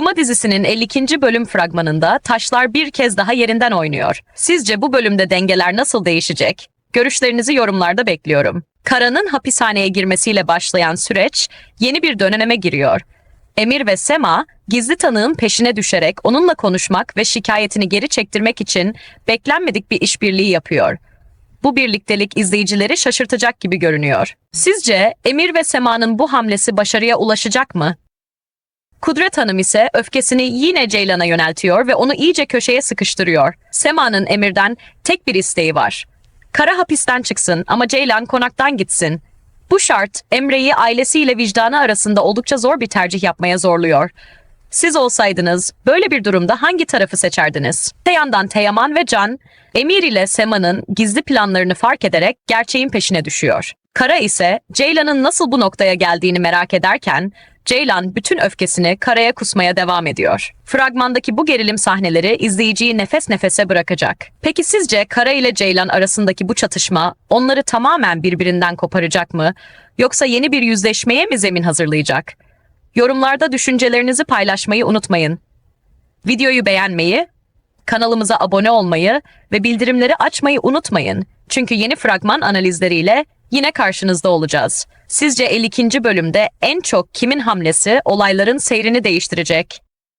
Kuma dizisinin 52. bölüm fragmanında taşlar bir kez daha yerinden oynuyor. Sizce bu bölümde dengeler nasıl değişecek? Görüşlerinizi yorumlarda bekliyorum. Kara'nın hapishaneye girmesiyle başlayan süreç yeni bir döneme giriyor. Emir ve Sema gizli tanığın peşine düşerek onunla konuşmak ve şikayetini geri çektirmek için beklenmedik bir işbirliği yapıyor. Bu birliktelik izleyicileri şaşırtacak gibi görünüyor. Sizce Emir ve Sema'nın bu hamlesi başarıya ulaşacak mı? Kudret Hanım ise öfkesini yine Ceylan'a yöneltiyor ve onu iyice köşeye sıkıştırıyor. Sema'nın Emir'den tek bir isteği var. Kara hapisten çıksın ama Ceylan konaktan gitsin. Bu şart Emre'yi ailesiyle vicdanı arasında oldukça zor bir tercih yapmaya zorluyor. Siz olsaydınız böyle bir durumda hangi tarafı seçerdiniz? Te yandan Teyaman ve Can, Emir ile Sema'nın gizli planlarını fark ederek gerçeğin peşine düşüyor. Kara ise Ceylan'ın nasıl bu noktaya geldiğini merak ederken Ceylan bütün öfkesini Kara'ya kusmaya devam ediyor. Fragmandaki bu gerilim sahneleri izleyiciyi nefes nefese bırakacak. Peki sizce Kara ile Ceylan arasındaki bu çatışma onları tamamen birbirinden koparacak mı? Yoksa yeni bir yüzleşmeye mi zemin hazırlayacak? Yorumlarda düşüncelerinizi paylaşmayı unutmayın. Videoyu beğenmeyi, kanalımıza abone olmayı ve bildirimleri açmayı unutmayın. Çünkü yeni fragman analizleriyle yine karşınızda olacağız. Sizce 52. bölümde en çok kimin hamlesi olayların seyrini değiştirecek?